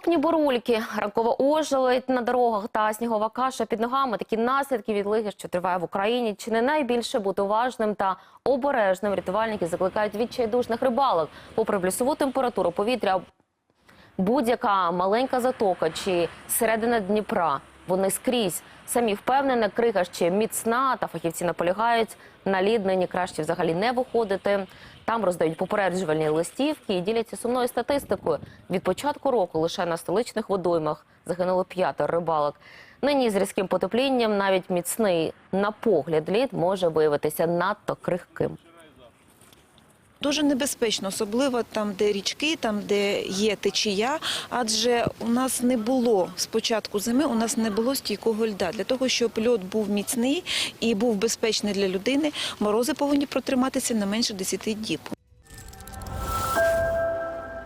Підступні бурульки, ракова ожеледь на дорогах та снігова каша під ногами. Такі наслідки від лиги, що триває в Україні. Чи не найбільше бути уважним та обережним рятувальники закликають відчайдушних рибалок. Попри плюсову температуру повітря, будь-яка маленька затока чи середина Дніпра. Вони скрізь самі впевнені, крига ще міцна, та фахівці наполягають на лід нині краще взагалі не виходити. Там роздають попереджувальні листівки і діляться сумною статистикою. Від початку року лише на столичних водоймах загинуло п'ятеро рибалок. Нині з різким потеплінням навіть міцний на погляд лід може виявитися надто крихким. Дуже небезпечно, особливо там, де річки, там, де є течія. Адже у нас не було з початку зими, у нас не було стійкого льда. Для того, щоб льод був міцний і був безпечний для людини, морози повинні протриматися не менше 10 діб.